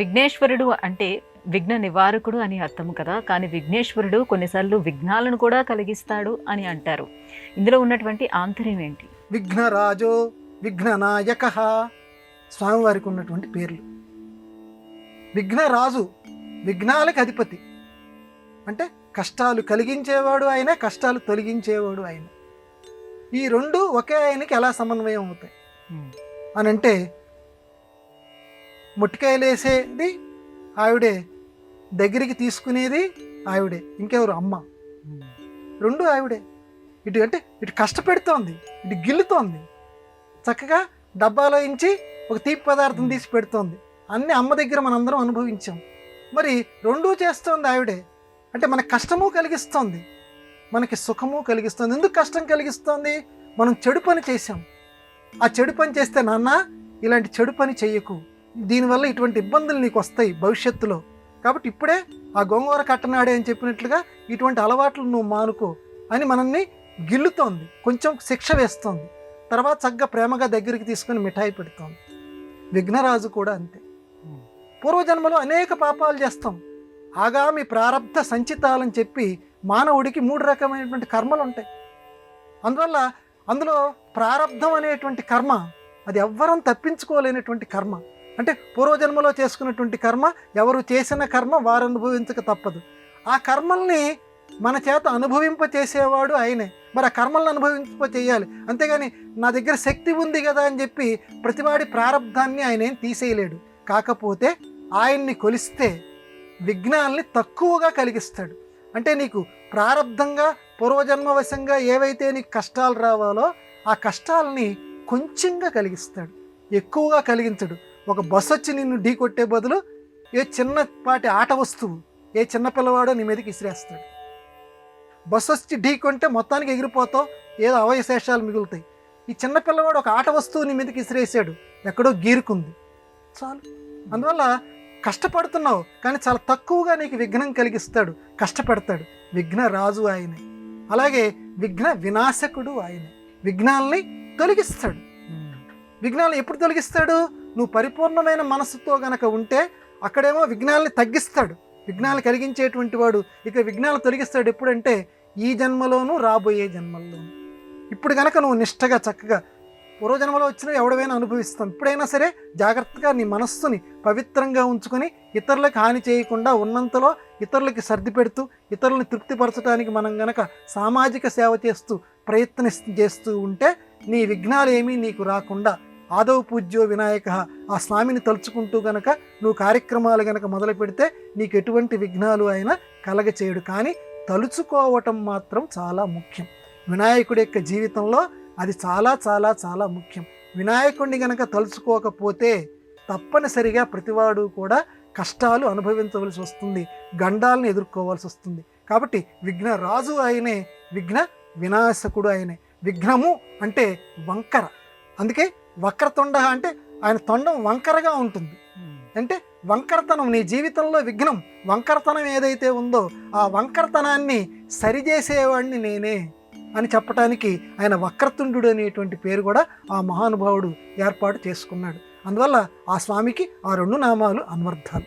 విఘ్నేశ్వరుడు అంటే విఘ్న నివారకుడు అని అర్థం కదా. కానీ విఘ్నేశ్వరుడు కొన్నిసార్లు విఘ్నాలను కూడా కలిగిస్తాడు అని అంటారు. ఇందులో ఉన్నటువంటి ఆంతర్యం ఏంటి? విఘ్నరాజో విఘ్ననాయక స్వామివారికి ఉన్నటువంటి పేర్లు. విఘ్నరాజు విఘ్నాలకు అధిపతి. అంటే కష్టాలు కలిగించేవాడు ఆయన కష్టాలు తొలగించేవాడు ఆయన. ఈ రెండు ఒకే ఆయనకి ఎలా సమన్వయం అవుతాయి? అని అంటే మొట్టికాయలు వేసేది ఆవిడే దగ్గరికి తీసుకునేది ఆవిడే ఇంకెవరు? అమ్మ. రెండు ఆవిడే. ఇటు అంటే ఇటు కష్టపెడుతోంది ఇటు గిల్లుతోంది. చక్కగా డబ్బాలో ఇంచి ఒక తీపి పదార్థం తీసి పెడుతోంది. అన్ని అమ్మ దగ్గర మనందరం అనుభవించాం. మరి రెండూ చేస్తోంది ఆవిడే. అంటే మనకు కష్టము కలిగిస్తోంది. మనకి సుఖము కలిగిస్తుంది. ఎందుకు కష్టం కలిగిస్తోంది? మనం చెడు పని చేసాం ఆ చెడు పని చేస్తే నాన్న ఇలాంటి చెడు పని చెయ్యకు దీనివల్ల ఇటువంటి ఇబ్బందులు నీకు వస్తాయి భవిష్యత్తులో. కాబట్టి ఇప్పుడే ఆ గోంగూర కట్టనాడే అని చెప్పినట్లుగా ఇటువంటి అలవాట్లు నువ్వు మానుకో అని మనల్ని గిల్లుతోంది. కొంచెం శిక్ష వేస్తోంది. తర్వాత చక్కగా ప్రేమగా దగ్గరికి తీసుకొని మిఠాయి పెడుతోంది. విఘ్నరాజు కూడా అంతే. పూర్వజన్మలో అనేక పాపాలు చేస్తాం. ఆగామి ప్రారంధ సంచితాలని చెప్పి మానవుడికి మూడు రకమైనటువంటి కర్మలు ఉంటాయి. అందువల్ల అందులో ప్రారంధం అనేటువంటి కర్మ అది ఎవ్వరం తప్పించుకోలేనటువంటి కర్మ. అంటే పూర్వజన్మలో చేసుకున్నటువంటి కర్మ ఎవరు చేసిన కర్మ వారు అనుభవించక తప్పదు. ఆ కర్మల్ని మన చేత అనుభవింప చేసేవాడు ఆయనే. మరి ఆ కర్మలను అనుభవింప చేయాలి అంతేగాని నా దగ్గర శక్తి ఉంది కదా అని చెప్పి ప్రతివాడి ప్రారంధాన్ని ఆయన ఏం తీసేయలేడు. కాకపోతే ఆయన్ని కొలిస్తే విఘ్నాల్ని తక్కువగా కలిగిస్తాడు. అంటే నీకు ప్రారంధంగా పూర్వజన్మవశంగా ఏవైతే నీకు కష్టాలు రావాలో ఆ కష్టాలని కొంచెంగా కలిగిస్తాడు. ఎక్కువగా కలిగించడు. ఒక బస్సు వచ్చి నిన్ను ఢీ కొట్టే బదులు ఏ చిన్నపాటి ఆట వస్తువు ఏ చిన్న పిల్లవాడో నీ మీదకి ఇసిరేస్తాడు. బస్సు వచ్చి ఢీ కొంటే మొత్తానికి ఎగిరిపోతావు ఏదో అవయశేషాలు మిగులుతాయి. ఈ చిన్న పిల్లవాడు ఒక ఆట వస్తువు నీ మీదకి ఇసిరేసాడు ఎక్కడో గీరుకుంది. చాలు. అందువల్ల కష్టపడుతున్నావు కానీ చాలా తక్కువగా నీకు విఘ్నం కలిగిస్తాడు కష్టపెడతాడు. విఘ్న రాజు ఆయనే. అలాగే విఘ్న వినాశకుడు ఆయనే. విఘ్నాల్ని తొలగిస్తాడు. విఘ్నాలు ఎప్పుడు తొలగిస్తాడు? నువ్వు పరిపూర్ణమైన మనస్సుతో గనక ఉంటే అక్కడేమో విఘ్నాలని తగ్గిస్తాడు. విఘ్నాలు కలిగించేటువంటి వాడు ఇక విఘ్నాలు తొలగిస్తాడు ఎప్పుడంటే ఈ జన్మలోనూ రాబోయే జన్మల్లోనూ. ఇప్పుడు గనక నువ్వు నిష్టగా చక్కగా పూర్వజన్మలో వచ్చిన ఎవడవైనా అనుభవిస్తాం. ఇప్పుడైనా సరే జాగ్రత్తగా నీ మనస్సుని పవిత్రంగా ఉంచుకొని ఇతరులకు హాని చేయకుండా ఉన్నంతలో ఇతరులకి సర్ది పెడుతూ ఇతరులని తృప్తిపరచడానికి మనం గనక సామాజిక సేవ చేస్తూ ప్రయత్నం చేస్తూ ఉంటే నీ విఘ్నాలు ఏమీ నీకు రాకుండా ఆదవ పూజ్యో వినాయక ఆ స్వామిని తలుచుకుంటూ గనక నువ్వు కార్యక్రమాలు గనక మొదలు పెడితే నీకు ఎటువంటి విఘ్నాలు అయినా కలగచేయడు. కానీ తలుచుకోవటం మాత్రం చాలా ముఖ్యం. వినాయకుడి యొక్క జీవితంలో అది చాలా చాలా చాలా ముఖ్యం. వినాయకుడిని గనక తలుచుకోకపోతే తప్పనిసరిగా ప్రతివాడు కూడా కష్టాలు అనుభవించవలసి వస్తుంది. గండాలను ఎదుర్కోవాల్సి వస్తుంది. కాబట్టి విఘ్న రాజు ఆయనే విఘ్న వినాశకుడు ఆయనే. విఘ్నము అంటే వంకర. అందుకే వక్రతొండ అంటే ఆయన తొండం వంకరగా ఉంటుంది. అంటే వంకరతనం నీ జీవితంలో విఘ్నం వంకరతనం ఏదైతే ఉందో ఆ వంకరతనాన్ని సరిచేసేవాడిని నేనే అని చెప్పటానికి ఆయన వక్రతుండు అనేటువంటి పేరు కూడా ఆ మహానుభావుడు ఏర్పాటు చేసుకున్నాడు. అందువల్ల ఆ స్వామికి ఆ రెండు నామాలు అన్వర్థాలు